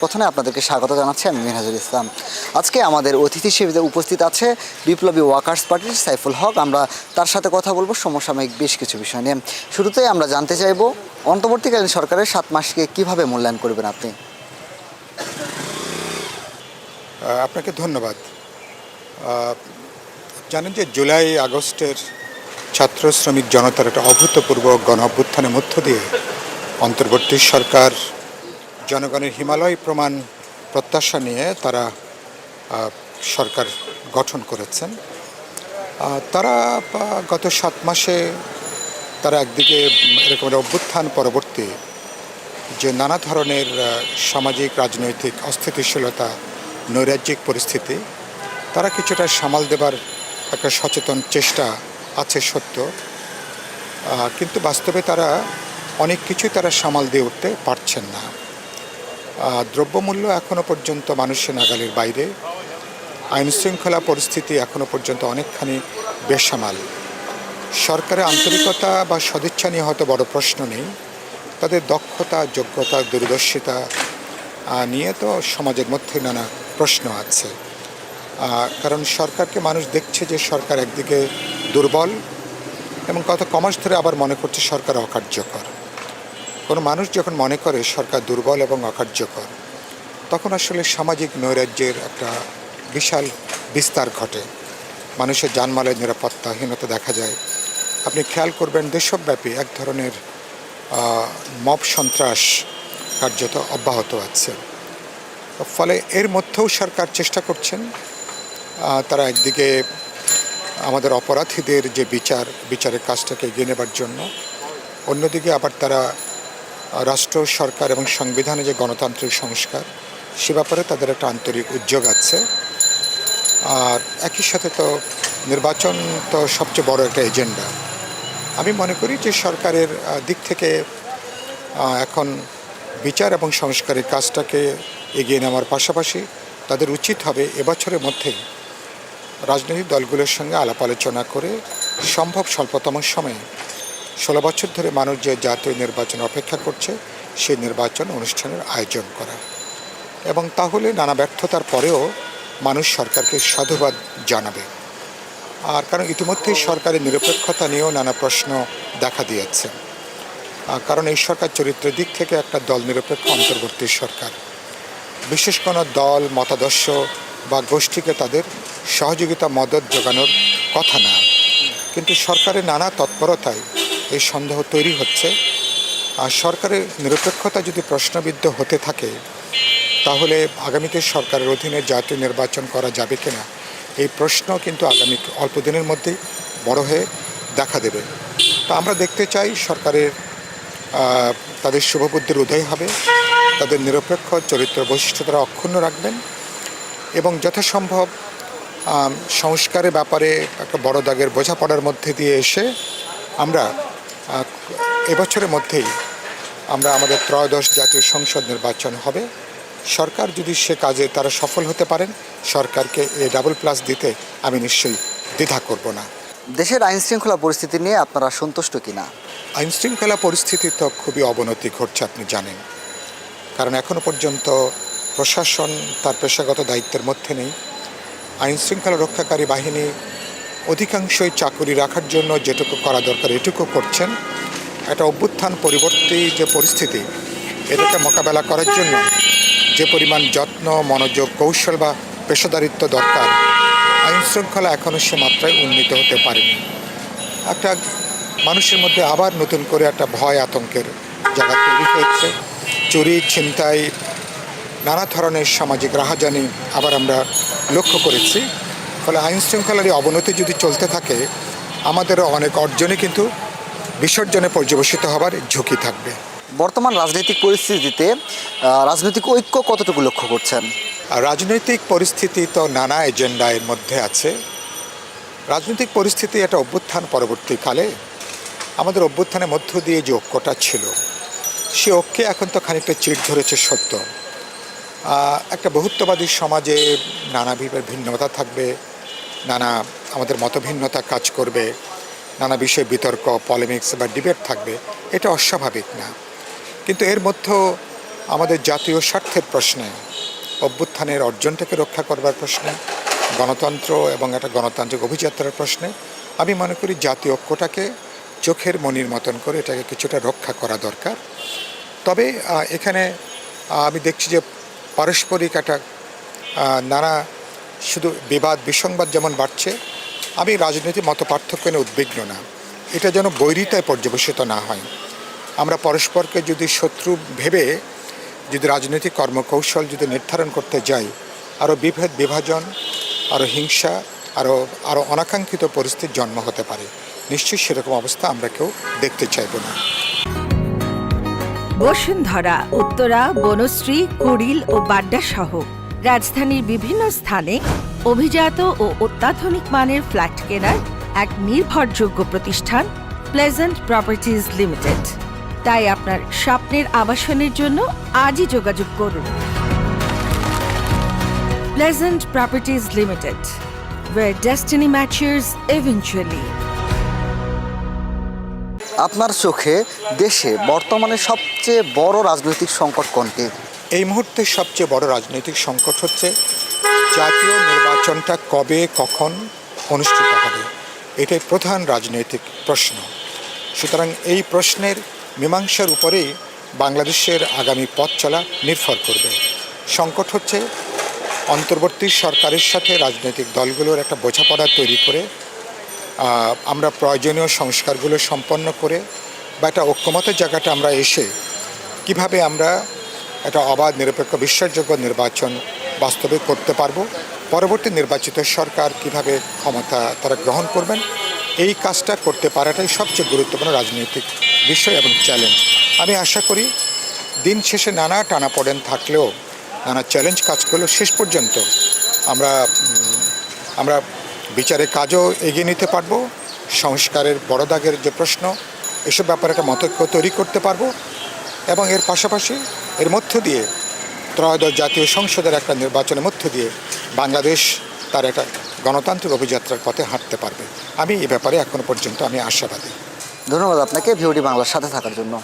প্রথমে আপনাদেরকে স্বাগত জানাচ্ছি আমি মিনহাজুল ইসলাম। আজকে আমাদের অতিথি হিসেবে উপস্থিত আছে, বিপ্লবী ওয়ার্কার্স পার্টির সাইফুল হক। আমরা তার সাথে কথা বলব সমসাময়িক বেশ কিছু বিষয় নিয়ে। শুরুতেই আমরা জানতে চাইব, অন্তর্বর্তীকালীন সরকারের সাত মাসকে কীভাবে মূল্যায়ন করবেন আপনি? আপনাকে ধন্যবাদ। জানেন যে জুলাই আগস্টের ছাত্র শ্রমিক জনতার একটা অভূতপূর্ব গণ অভ্যুত্থানের মধ্য দিয়ে অন্তর্বর্তী সরকার জনগণের হিমালয় প্রমাণ প্রত্যাশা নিয়ে তারা সরকার গঠন করেছেন। তারা গত সাত মাসে তারা একদিকে এরকম অভ্যুত্থান পরবর্তী যে নানা ধরনের সামাজিক, রাজনৈতিক অস্থিতিশীলতা, নৈরাজ্যিক পরিস্থিতি, তারা কিছুটা সামাল দেবার একটা সচেতন চেষ্টা আছে সত্য। কিন্তু বাস্তবে তারা অনেক কিছুই তারা সামাল দিয়ে উঠতে পারছেন না। দ্রব্যমূল্য এখনও পর্যন্ত মানুষের নাগালের বাইরে। আইন শৃঙ্খলা পরিস্থিতি এখনও পর্যন্ত অনেকখানি বেসামাল। সরকারের আন্তরিকতা বা সদিচ্ছা নিয়ে হয়তো বড় প্রশ্ন নেই। তাদের দক্ষতা, যোগ্যতা, দূরদর্শিতা নিয়ে তো সমাজের মধ্যে নানা প্রশ্ন আছে। কারণ সরকারকে মানুষ দেখছে যে সরকার একদিকে দুর্বল এবং কত কমাস ধরে আবার মনে করছে সরকার অকার্যকর। কোনো মানুষ যখন মনে করে সরকার দুর্বল এবং অকার্যকর, তখন আসলে সামাজিক নৈরাজ্যের একটা বিশাল বিস্তার ঘটে। মানুষের জানমালের নিরাপত্তাহীনতা দেখা যায়। আপনি খেয়াল করবেন দেশব্যাপী এক ধরনের মব সন্ত্রাস কার্যত অব্যাহত আছে। ফলে এর মধ্যেও সরকার চেষ্টা করছেন তারা একদিকে আমাদের অপরাধীদের যে বিচার, বিচারের কাজটাকে এগিয়ে নেবার জন্য, অন্যদিকে আবার তারা রাষ্ট্র, সরকার এবং সংবিধানে যে গণতান্ত্রিক সংস্কার, সে ব্যাপারে তাদের একটা আন্তরিক উদ্যোগ আছে। আর একই সাথে তো নির্বাচন তো সবচেয়ে বড় একটা এজেন্ডা। আমি মনে করি যে সরকারের দিক থেকে এখন বিচার এবং সংস্কারের কাজটাকে এগিয়ে নেওয়ার পাশাপাশি তাদের উচিত হবে এবছরের মধ্যে রাজনৈতিক দলগুলোর সঙ্গে আলাপ আলোচনা করে সম্ভব স্বল্পতম সময়ে ষোলো বছর ধরে মানুষ যে জাতীয় নির্বাচন অপেক্ষা করছে, সেই নির্বাচন অনুষ্ঠানের আয়োজন করা। এবং তাহলে নানা ব্যর্থতার পরেও মানুষ সরকারকে সাধুবাদ জানাবে। আর কারণ ইতিমধ্যেই সরকারের নিরপেক্ষতা নিয়েও নানা প্রশ্ন দেখা দিয়েছে। কারণ এই সরকার চরিত্রের দিক থেকে একটা দল নিরপেক্ষ অন্তর্বর্তী সরকার। বিশেষ কোনো দল, মতাদর্শ বা গোষ্ঠীকে তাদের সহযোগিতা, মদত যোগানোর কথা না। কিন্তু সরকারের নানা তৎপরতায় এই সন্দেহ তৈরি হচ্ছে। আর সরকারের নিরপেক্ষতা যদি প্রশ্নবিদ্ধ হতে থাকে, তাহলে আগামীতে সরকারের অধীনে জাতীয় নির্বাচন করা যাবে কিনা, এই প্রশ্ন কিন্তু আগামী অল্প দিনের মধ্যেই বড় হয়ে দেখা দেবে। তো আমরা দেখতে চাই সরকারের তাদের শুভবুদ্ধির উদয় হবে, তাদের নিরপেক্ষ চরিত্র বৈশিষ্ট্য অক্ষুণ্ণ রাখবেন এবং যথাসম্ভব সংস্কারের ব্যাপারে একটা বড় দাগের বোঝাপড়ার মধ্যে দিয়ে এসে আমরা এবছরের মধ্যেই আমরা আমাদের ত্রয়োদশ জাতীয় সংসদ নির্বাচন হবে। সরকার যদি সে কাজে তারা সফল হতে পারেন সরকারকে এ ডাবল প্লাস দিতে আমি নিশ্চয়ই দ্বিধা করব না। দেশের আইন শৃঙ্খলা পরিস্থিতি নিয়ে আপনারা সন্তুষ্ট কিনা? আইন শৃঙ্খলা পরিস্থিতি তো খুবই অবনতি ঘটছে আপনি জানেন। কারণ এখনও পর্যন্ত প্রশাসন তার পেশাগত দায়িত্বের মধ্যে নেই। আইন শৃঙ্খলা রক্ষাকারী বাহিনী অধিকাংশই চাকুরি রাখার জন্য যেটুকু করা দরকার এটুকু করছেন। একটা অভ্যুত্থান পরিবর্তী যে পরিস্থিতি, এটাকে মোকাবেলা করার জন্য যে পরিমাণ যত্ন, মনোযোগ, কৌশল বা পেশাদারিত্ব দরকার আইন শৃঙ্খলা এখনও সে মাত্রায় উন্নীত হতে পারেনি। একটা মানুষের মধ্যে আবার নতুন করে একটা ভয় আতঙ্কের জায়গা তৈরি হয়েছে। চুরি, ছিনতাই, নানা ধরনের সামাজিক রাহাজানি আবার আমরা লক্ষ্য করেছি। ফলে আইন শৃঙ্খলার এই অবনতি যদি চলতে থাকে আমাদেরও অনেক অর্জনে কিন্তু বিসর্জনে পর্যবেসিত হবার ঝুঁকি থাকবে। বর্তমান রাজনৈতিক পরিস্থিতিতে রাজনৈতিক ঐক্য কতটুকু লক্ষ্য করছেন? আর রাজনৈতিক পরিস্থিতি তো নানা এজেন্ডা এর মধ্যে আছে। রাজনৈতিক পরিস্থিতি একটা অভ্যুত্থান পরবর্তীকালে। আমাদের অভ্যুত্থানের মধ্য দিয়ে যে ঐক্যটা ছিল সে ঐক্যে এখন তো খানিকটা চিট ধরেছে সত্য। একটা বহুত্ববাদী সমাজে নানা ভিন্নতা থাকবে। নানা আমাদের মতভিন্নতা কাজ করবে, নানা বিষয়ে বিতর্ক পলিমিক্স বা ডিবেট থাকবে, এটা অস্বাভাবিক না। কিন্তু এর মধ্যেও আমাদের জাতীয় স্বার্থের প্রশ্নে, অভ্যুত্থানের অর্জনটাকে রক্ষা করবার প্রশ্নে, গণতন্ত্র এবং একটা গণতান্ত্রিক অভিযাত্রার প্রশ্নে, আমি মনে করি জাতীয় ঐক্যটাকে চোখের মনির মতন করে এটাকে কিছুটা রক্ষা করা দরকার। তবে এখানে আমি দেখছি যে পারস্পরিক একটা নানা শুধু বিবাদ, বিসংবাদ যেমন বাড়ছে, আমি রাজনীতির মতো পার্থক্য নিয়ে উদ্বিগ্ন না। এটা যেন বৈরিতায় পর্যবেসিত না হয়। আমরা পরস্পরকে যদি শত্রু ভেবে, যদি রাজনৈতিক কর্মকৌশল যদি নির্ধারণ করতে যাই, আরও বিভেদ, বিভাজন, আরও হিংসা, আরও আরও অনাকাঙ্ক্ষিত পরিস্থিতির জন্ম হতে পারে। নিশ্চয়ই সেরকম অবস্থা আমরা কেউ দেখতে চাইব না। বসুন্ধরা, উত্তরা, বনশ্রী, কুড়িল ও বাড্ডা সহ রাজধানীর বিভিন্ন স্থানে অভিজাত ও অত্যাধুনিক মানের ফ্ল্যাট কেনার এক নির্ভরযোগ্য প্রতিষ্ঠান প্লেজেন্ট প্রপার্টিজ লিমিটেড তাই আপনার স্বপ্নের আবাসনের জন্য আজই যোগাযোগ করুন। Pleasant properties limited where destiny matches eventually আপনার চোখে দেশে বর্তমানে সবচেয়ে বড় রাজনৈতিক সংকট কোনটি? এই মুহূর্তে সবচেয়ে বড় রাজনৈতিক সংকট হচ্ছে জাতীয় নির্বাচনটা কবে, কখন অনুষ্ঠিত হবে? এটাই প্রধান রাজনৈতিক প্রশ্ন। সুতরাং এই প্রশ্নের মীমাংসার উপরেই বাংলাদেশের আগামী পথ চলা নির্ভর করবে। সংকট হচ্ছে অন্তর্বর্তী সরকারের সাথে রাজনৈতিক দলগুলোর একটা বোঝাপড়া তৈরি করে আমরা প্রয়োজনীয় সংস্কারগুলো সম্পন্ন করে বা একটা ঐক্যমতের জায়গাটা আমরা এসে কীভাবে আমরা একটা অবাধ, নিরপেক্ষ, বিশ্বাসযোগ্য নির্বাচন বাস্তবে করতে পারব। পরবর্তী নির্বাচিত সরকার কীভাবে ক্ষমতা তারা গ্রহণ করবেন, এই কাজটা করতে পারাটাই সবচেয়ে গুরুত্বপূর্ণ রাজনৈতিক বিষয় এবং চ্যালেঞ্জ আমি আশা করি দিন শেষে নানা টানাপোড়েন থাকলেও, নানা চ্যালেঞ্জ কাজ করলেও শেষ পর্যন্ত আমরা আমরা বিচারের কাজও এগিয়ে নিতে পারব। সংস্কারের বড় দাগের যে প্রশ্ন, এসব ব্যাপারে একটা মতৈক্য তৈরি করতে পারব। এবং এর পাশাপাশি এর মধ্য দিয়ে ত্রয়োদশ জাতীয় সংসদের একটা নির্বাচনের মধ্য দিয়ে বাংলাদেশ তার একটা গণতান্ত্রিক অভিযাত্রার পথে হাঁটতে পারবে। আমি এ ব্যাপারে এখনও পর্যন্ত আমি আশাবাদী। ধন্যবাদ আপনাকে। ভিওডি বাংলার সাথে থাকার জন্য।